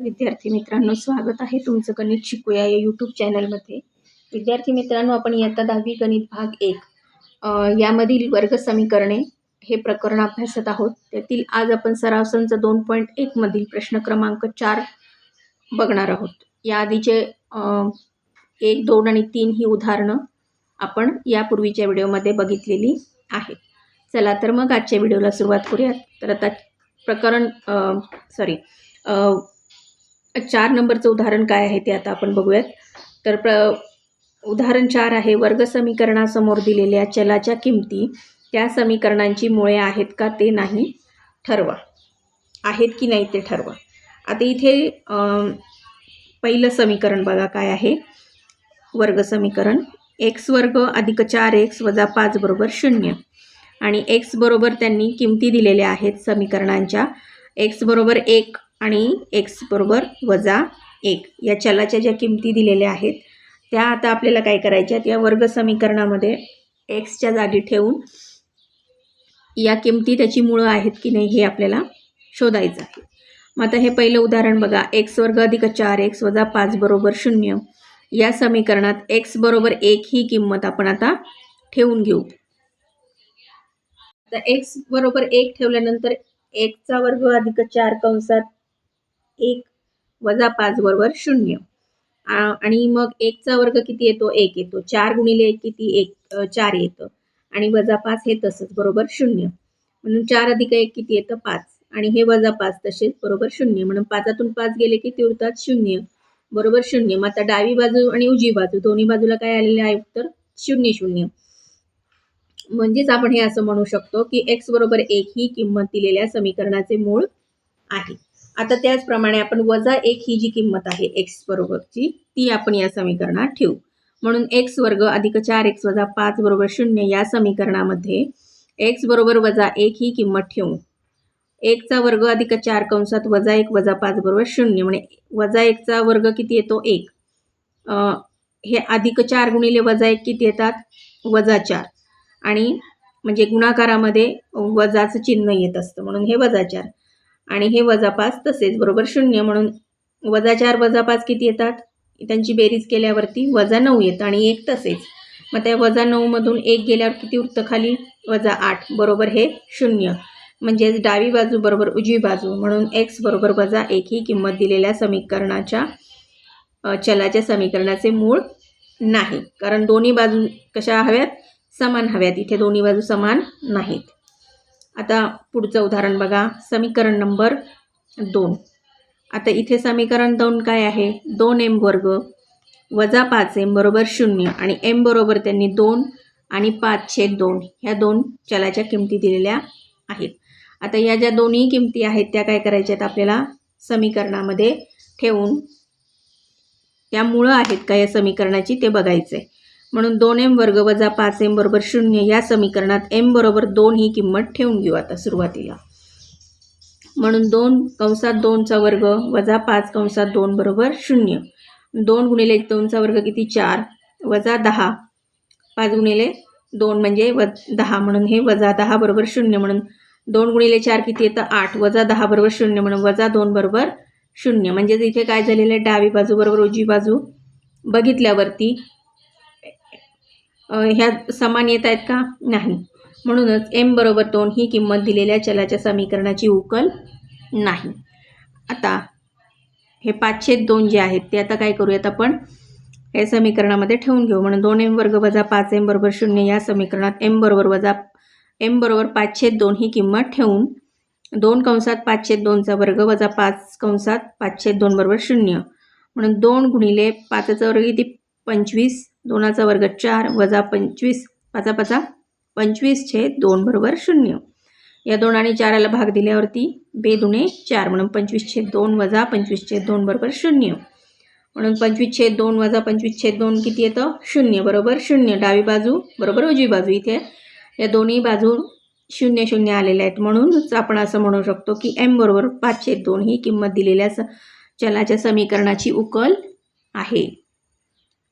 विद्यार्थी मित्रांनो स्वागत आहे तुमचं गणित शिकूया या यूट्यूब चॅनलमध्ये विद्यार्थी मित्रांनो आपण इयत्ता दहावी गणित भाग एक यामधील वर्ग समीकरणे हे प्रकरण अभ्यासत आहोत. त्यातील आज आपण सराव संच दोन पॉईंट एकमधील प्रश्न क्रमांक चार बघणार आहोत. या आधीचे एक दोन आणि तीन ही उदाहरणं आपण यापूर्वीच्या व्हिडिओमध्ये बघितलेली आहेत. चला तर मग आजच्या व्हिडिओला सुरुवात करूयात. तर आता प्रकरण सॉरी चार नंबरचं उदाहरण काय आहे ते आता आपण बघूयात. तर प्र उदाहरण चार आहे वर्ग समीकरणासमोर दिलेल्या चलाच्या किमती त्या समीकरणांची मुळे आहेत का ते नाही ठरवा. आहेत की नाही ते ठरवा. आता इथे पहिलं समीकरण बघा काय आहे. वर्ग समीकरण एक्स वर्ग अधिक चार एक्स वजा पाच बरोबर शून्य. आणि एक्स बरोबर त्यांनी किमती दिलेल्या आहेत समीकरणांच्या. एक्स बरोबर एक आणि एक्स बरोबर वजा एक. या चलाच्या ज्या किमती दिलेल्या आहेत त्या आता आपल्याला काय करायच्या या वर्ग समीकरणामध्ये एक्सच्या जागी ठेवून या किमती त्याची मुळं आहेत की नाही हे आपल्याला शोधायचं आहे. मग आता हे पहिलं उदाहरण बघा. एक्स वर्ग अधिक चार एक्स वजा पाच बरोबर शून्य. या समीकरणात एक्स बरोबर एक ही किंमत आपण आता ठेवून घेऊ. आता एक्स बरोबर एक ठेवल्यानंतर एकचा वर्ग अधिक चार कंसात एक वजा पाच बरोबर शून्य. आणि मग एकचा वर्ग किती येतो? एक येतो. चार गुणिले एक किती? एक चार येतं. आणि वजा पाच हे तसंच बरोबर शून्य. म्हणून चार अधिक एक किती येतं? पाच. आणि हे वजा पाच तसेच बरोबर शून्य. म्हणून पाचातून पाच गेले की उरतात शून्य. बरोबर शून्य. मग आता डावी बाजू आणि उजवी बाजू दोन्ही बाजूला काय आलेले आहे? उत्तर शून्य शून्य. म्हणजेच आपण हे असं म्हणू शकतो की एक्स बरोबर एक ही किंमत दिलेल्या समीकरणाचे मूळ आहे. आता त्याचप्रमाणे आपण वजा एक ही जी किंमत आहे एक्स बरोबरची ती आपण या समीकरणात ठेवू. म्हणून एक्स वर्ग अधिक चार एक्स वजा पाच बरोबर शून्य या समीकरणामध्ये एक्स बरोबर वजा एक ही किंमत ठेवू. एकचा वर्ग अधिक चार कंसात वजा एक वजा पाच बरोबर शून्य म्हणजे वजा एकचा वर्ग किती येतो? एक. हे अधिक चार गुणिले वजा एक किती येतात? वजा चार. आणि म्हणजे गुणाकारामध्ये वजाचं चिन्ह येत असतं म्हणून हे वजा चार. आणि हे वजा पाच तसेच बरोबर शून्य म्हणून वजा चार वजा पाच किती येतात? त्यांची बेरीज केल्यावरती वजा नऊ येतं आणि एक तसेच. मग त्या वजा नऊमधून एक गेल्यावर किती उरतं खाली? वजा आठ बरोबर हे शून्य. म्हणजेच डावी बाजू बरोबर उजवी बाजू म्हणून एक्स बरोबर वजा एक ही किंमत दिलेल्या समीकरणाच्या चलाच्या समीकरणाचे मूळ नाही. कारण दोन्ही बाजू कशा हव्यात? समान हव्यात. इथे दोन्ही बाजू समान नाहीत. आता पुढचं उदाहरण बघा. समीकरण नंबर दोन. आता इथे समीकरण दोन काय आहे? दोन एम वर्ग वजा पाच एम बरोबर शून्य आणि एम बरोबर त्यांनी दोन आणि पाचशे दोन. ह्या दोन चलाच्या किमती दिलेल्या आहेत. आता या ज्या दोन्ही किमती आहेत त्या काय करायच्या आहेत आपल्याला? समीकरणामध्ये ठेवून. त्या मुळं आहेत का या समीकरणाची? ते बघायचं आहे म्हणून दोन एम वर्ग वजा पाच एम बरोबर शून्य या समीकरणात एम बरोबर दोन ही किंमत ठेवून घेऊ आता सुरुवातीला. म्हणून दोन कंसात दोनचा वर्ग वजा पाच कंसात दोन बरोबर शून्य. दोन गुणिले दोनचा वर्ग किती? चार. वजा दहा. पाच गुणिले दोन म्हणजे व दहा म्हणून हे वजा दहा बरोबर शून्य म्हणून दोन गुणिले चार किती येतं? आठ. वजा दहा बरोबर शून्य म्हणून वजा दोन बरोबर शून्य. म्हणजेच इथे काय झालेलं आहे? डावी बाजू बरोबर उजवी बाजू बघितल्यावरती ह्या समान येत आहेत का? नाही. म्हणूनच एम बरोबर दोन ही किंमत दिलेल्या चलाच्या समीकरणाची उकल नाही. आता हे पाचशे दोन जे आहेत ते आता काय करूयात आपण? या समीकरणामध्ये ठेवून घेऊ. म्हणून दोन एम वर्ग वजा पाच एम बरोबर शून्य या समीकरणात एम बरोबर वजा एम बरोबर पाचशे दोन ही किंमत ठेवून दोन कंसात पाचशे दोनचा वर्ग वजा पाच कंसात पाचशे दोन बरोबर शून्य. म्हणून दोन गुणिले पाचचा वर्ग किती? पंचवीस दोनाचा वर्ग चार वजा पंचवीस पाचा पाचा पंचवीस छे दोन बरोबर शून्य. या दोन आणि चाराला भाग दिल्यावरती बे दुणे चार म्हणून पंचवीस छेद दोन वजा पंचवीस छेद दोन बरोबर शून्य. म्हणून पंचवीस छेद दोन वजा पंचवीस छेद दोन किती येतं? शून्य बरोबर शून्य. डावी बाजू बरोबर उजवी बाजू इथे. या दोन्ही बाजू शून्य शून्य आलेल्या आहेत. म्हणूनच आपण असं म्हणू शकतो की एम बरोबर पाचशे दोन ही किंमत दिलेल्या स चलाच्या समीकरणाची उकल आहे.